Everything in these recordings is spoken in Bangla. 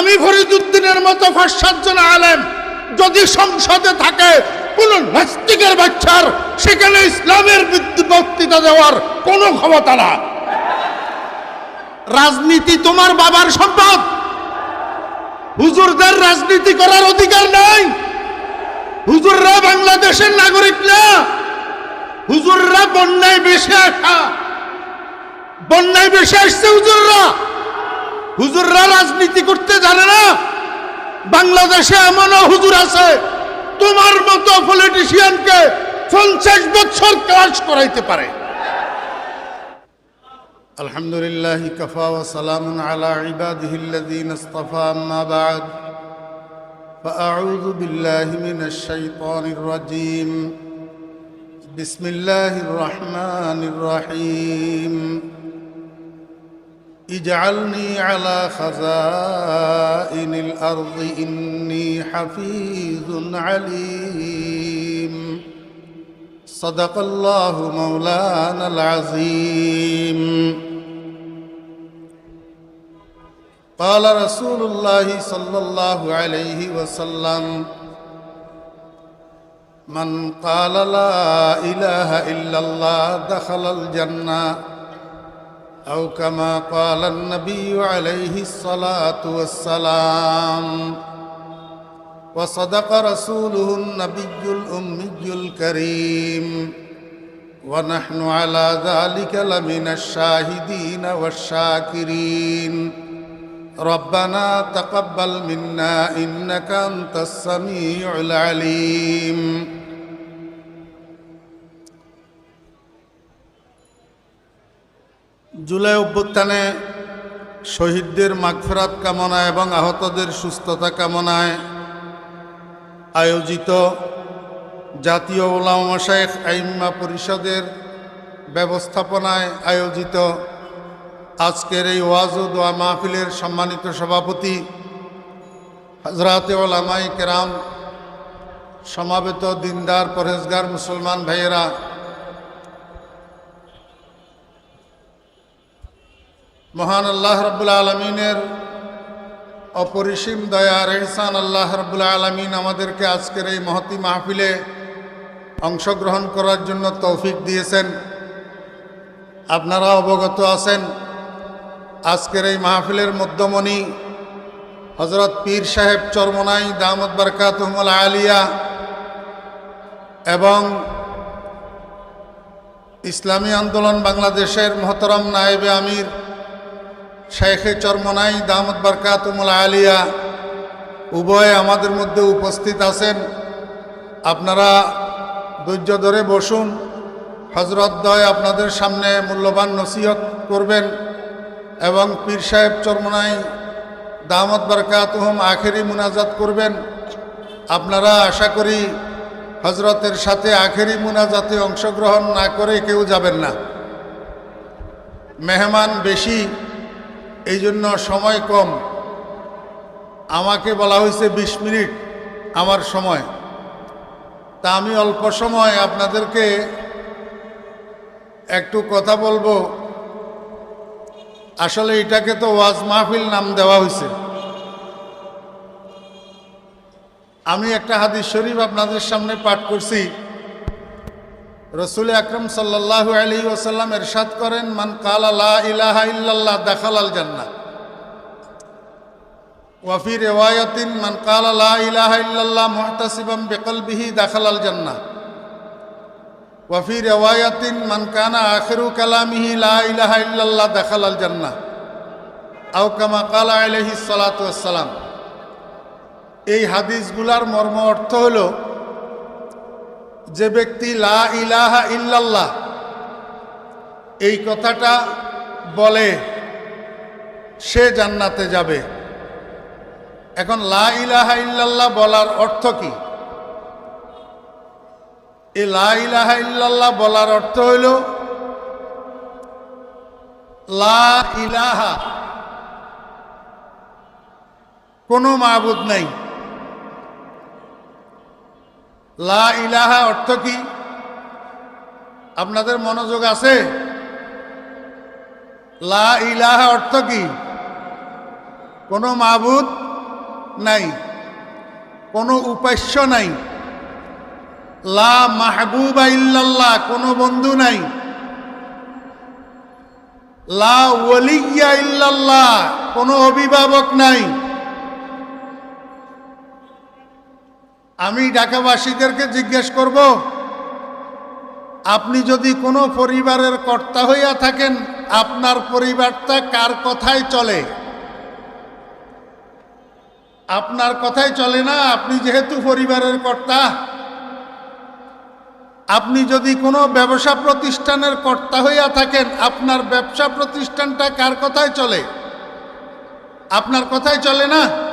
আমি ফরিদুদ্দিনের মতো পাঁচ সাতজন আলেম যদি সংসদে থাকে, কোন নাস্তিকের বাচ্চার সেখানে ইসলামের বক্তৃতা দেওয়ার কোনো ক্ষমতা না রাজনীতি তোমার বাবার সম্পদ। হুজুরদের রাজনীতি করার অধিকার নাই। হুজুররা বাংলাদেশের নাগরিক না। হুজুররা বন্যায় বেশি আসা। বন্যায় বেশি আসছে হুজুররা। হুজুররা রাজনীতি করতে জানে না বাংলাদেশে এমনও হুজুর আছে তোমার মতো পলিটিশিয়ানকে পঞ্চাশ বছর ক্লাস করাইতে পারে الحمد لله كفى وسلام على عباده الذين اصطفى أما بعد فأعوذ بالله من الشيطان الرجيم بسم الله الرحمن الرحيم اجعلني على خزائن الأرض إني حفيظ عليم. صدق الله مولانا العظيم. قال رسول الله صلى الله عليه وسلم من قال لا إله إلا الله دخل الجنة أو كما قال النبي عليه الصلاة والسلام وصدق رسوله النبي الأمي الكريم ونحن على ذلك لمن الشاهدين والشاكرين. ربنا تقبل منا إنك أنت السميع العليم. জুলাই অভ্যুত্থানে শহীদদের মাগফেরাত কামনা এবং আহতদের সুস্থতা কামনায় আয়োজিত জাতীয় ওলামা শেখ আইম্মা পরিষদের ব্যবস্থাপনায় আয়োজিত আজকের এই ওয়াজ ও দোয়া মাহফিলের সম্মানিত সভাপতি হজরাতে ওলামাই কেরাম, সমাবেত দিনদার পরেজগার মুসলমান ভাইয়েরা মহান আল্লাহ রব্বুল আলমিনের অপরিসীম দয়া রেহসান আল্লাহ রব্বুল আলমিন আমাদেরকে আজকের এই মহতি মাহফিলে অংশগ্রহণ করার জন্য তৌফিক দিয়েছেন। আপনারা অবগত আছেন, আজকের এই মাহফিলের মধ্যমণি হজরত পীর সাহেব চরমনাই দামদ বরকাতহমুল আলিয়া এবং ইসলামী আন্দোলন বাংলাদেশের মহতরম নায়েবে আমির শেখে চরমনাই দামদ বরকাতমুল আলিয়া। উভয় আমাদের মধ্যে উপস্থিত আছেন। আপনারা ধৈর্য ধরে বসুন। হজরত দয় আপনাদের সামনে মূল্যবান নসিহত করবেন এবং পীর সাহেব চরমনাই দামদ বরকাতহম আখেরি মুনাজাত করবেন। আপনারা আশা করি হজরতের সাথে আখেরি মুনাজাতে অংশগ্রহণ না করে কেউ যাবেন না। মেহমান বেশি এই জন্য সময় কম। আমাকে বলা হয়েছে ২০ মিনিট আমার সময়। তা আমি অল্প সময় আপনাদেরকে একটু কথা বলব। আসলে এটাকে তো ওয়াজ মাহফিল নাম দেওয়া হয়েছে। আমি একটা হাদিস শরীফ আপনাদের সামনে পাঠ করছি। রসুল আকরম সাল্লাহ আলী ওসাল্লাম এরশাদ করেন, মান কালা লা ইলাহা ইল্লাল্লাহ দাখাল আল জান্না ওয়াফি রেওয়ায়তিন, মান কালা লা ইলাহা ইল্লাল্লাহ মুহতাসিবাম বিকলবিহি দাখাল আল জান্না ওয়াফি রেওয়ায়তিন, মান কানা আখিরু কালামিহি লা ইলাহা ইল্লাল্লাহ দাখাল আল জান্না আও কামা কালা আলহি সালাতাম এই হাদিসগুলার মর্ম অর্থ হলো যে ব্যক্তি লা ইলাহা ইল্লাল্লাহ, এই কথাটা বলে সে জান্নাতে যাবে। এখন লা ইলাহা ইল্লাল্লাহ বলার অর্থ কি? এই লা ইলাহা ইল্লাল্লাহ বলার অর্থ হইল, লা ইলাহা, কোনো মাবুদ নাই। লা ইলাহা অর্থ কি? আপনাদের মনোযোগ আছে? লা ইলাহা অর্থ কি? কোনো মাবুদ নাই, কোনো উপাস্য নাই, লা মাহবুবা ইল্লাল্লাহ, কোনো বন্ধু নাই, লা ওয়ালিয়া ইল্লাল্লাহ, কোনো অভিভাবক নাই। আমি ঢাকাবাসীদেরকে জিজ্ঞেস করব, আপনি যদি কোনো পরিবারের কর্তা হইয়া থাকেন, আপনার পরিবারটা কার কথায় চলে? আপনার কথাই চলে না, আপনি যেহেতু পরিবারের কর্তা। আপনি যদি কোনো ব্যবসা প্রতিষ্ঠানের কর্তা হইয়া থাকেন, আপনার ব্যবসা প্রতিষ্ঠানটা কার কথায় চলে? আপনার কথাই চলে না?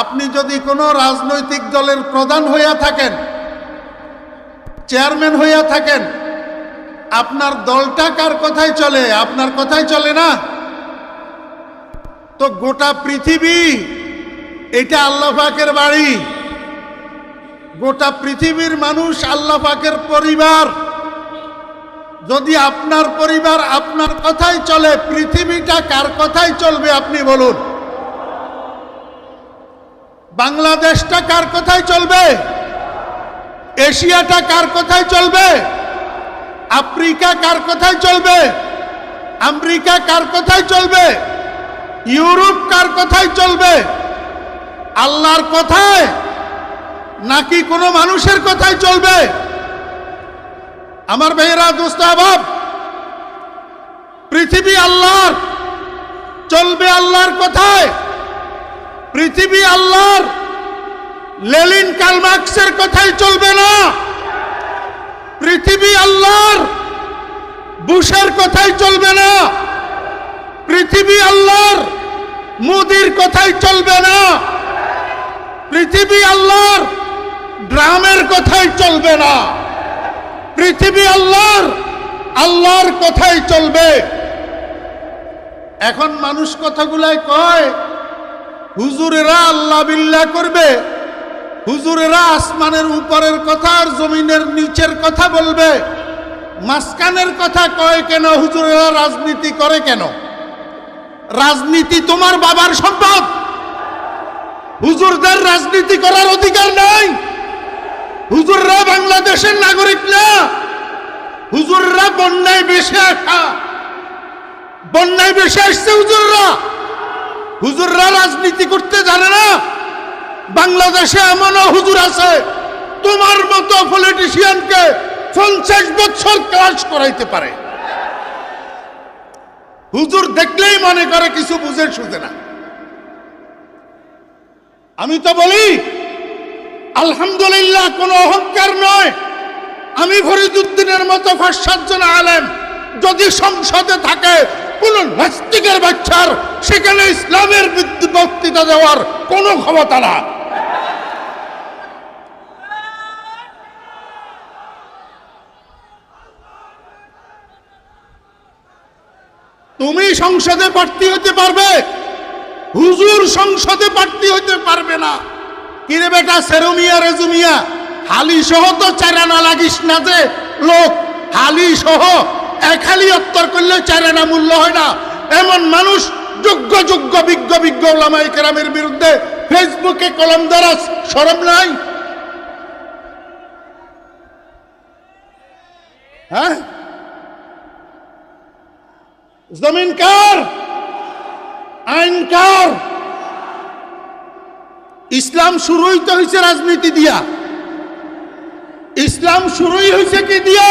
আপনি যদি কোনো রাজনৈতিক দলের প্রধান হইয়া থাকেন, চেয়ারম্যান হইয়া থাকেন, আপনার দলটা কার কথায় চলে, আপনার কথায় চলে না? তো গোটা পৃথিবী, এটা আল্লাহ পাকের বাড়ি। গোটা পৃথিবীর মানুষ আল্লাহ পাকের পরিবার। যদি আপনার পরিবার আপনার কথাই চলে, পৃথিবীটা কার কথাই চলবে আপনি বলুন। বাংলাদেশটা কার কথাই চলবে? এশিয়াটা কার কথায় চলবে? আফ্রিকা কার কথায় চলবে? আমেরিকা কার কথায় চলবে? ইউরোপ কার কথায় চলবে? আল্লাহর কথায়? নাকি কোনো মানুষের কথায় চলবে? আমার ভাইয়েরা আবাব, পৃথিবী আল্লাহর, চলবে আল্লাহর কথায়। পৃথিবী আল্লাহর লেলিন কালমার্কসের কথাই চলবে না। পৃথিবী আল্লাহর বুশের কথাই চলবে না। পৃথিবী আল্লাহর মোদির কথাই চলবে না। পৃথিবী আল্লাহর ড্রামের কথাই চলবে না। পৃথিবী আল্লাহর আল্লাহর কথাই চলবে। এখন মানুষ কথাগুলাই কয় হুজুরেরা আল্লাহ বিল্লাহ করবে। হুজুরেরা আসমানের উপরের কথা আর জমিনের নিচের কথা বলবে। মাঝখানের কথা কয় কেন? হুজুরেরা রাজনীতি করে কেন? রাজনীতি তোমার বাবার সম্পদ। হুজুরদের রাজনীতি করার অধিকার নাই। হুজুররা বাংলাদেশের নাগরিক না। হুজুররা বন্যায় বেশে আসা। বন্যায় বেশে আসছে হুজুররা। হুজুররা রাজনীতি করতে জানে না। বাংলাদেশে এমনও হুজুর আছে, তোমার মতো পলিটিশিয়ানকে পঞ্চাশ বছর ক্লাস করাইতে পারে। হুজুর দেখলেই মনে করে কিছু বুঝে সুঝে না। আমি তো বলি, আলহামদুলিল্লাহ কোনো অহংকার নয়। আমি ফরিদুদ্দিনের মতো পাঁচ সাতজন আলেম যদি সংসদে থাকে নাস্তিকের বাচ্চার, সেখানে ইসলামের বক্তৃতা দেওয়ার কোনো ক্ষমতা না তুমি সংসদে প্রার্থী হতে পারবে, হুজুর সংসদে প্রার্থী হতে পারবে না। কিরে বেটা, সেরুমিয়া, রেজুমিয়া হালি সহ তো চারানা লাগিস না যে, লোক হালি সহ এক হালি উত্তর করলে চারানা মূল্য হয় না। এমন মানুষ যোগ্য যোগ্য, বিজ্ঞ বিজ্ঞ ওলামাই কেরামের বিরুদ্ধে ফেসবুকে কলম দ্বারা সরব নাই? হ্যাঁ? জমিন কার? আইন কার? ইসলাম শুরুই তো হয়েছে রাজনীতি দিয়া। ইসলাম শুরুই হয়েছে কি দিয়া?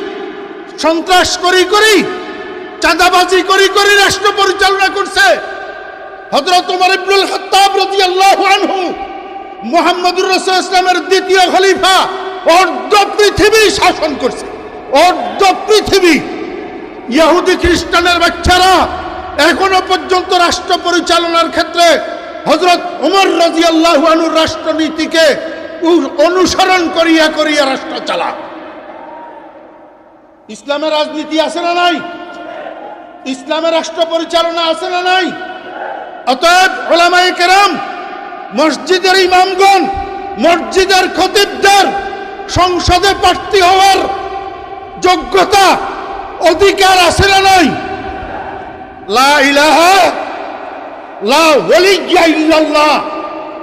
সন্ত্রাস করি করি, চাঁদাবাজি করি করি রাষ্ট্র পরিচালনা করছে। হজরত ইসলামের দ্বিতীয় পৃথিবী শাসন করছে। পৃথিবী। ইহুদি খ্রিস্টানের এখনও পর্যন্ত রাষ্ট্র পরিচালনার ক্ষেত্রে হজরত উমর রাজি আল্লাহানুর রাষ্ট্রনীতিকে অনুসরণ করিয়া করিয়া রাষ্ট্র চালা ইসলামের রাজনীতি আছে না নাই? ইসলামের রাষ্ট্র পরিচালনা আছে না নাই? অতএব ওলামায়ে কেরাম, মসজিদের ইমামগণ, মসজিদের খতিবদের, সংসদে প্রার্থী হওয়ার যোগ্যতা, অধিকার আছে না নাই? লা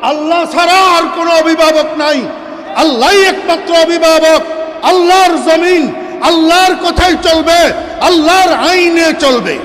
আল্লাহ ছাড়া আর কোনো অভিভাবক নাই। আল্লাহই একমাত্র অভিভাবক, আল্লাহর জমিন। আল্লাহর কথাই চলবে আল্লাহর আইনে চলবে।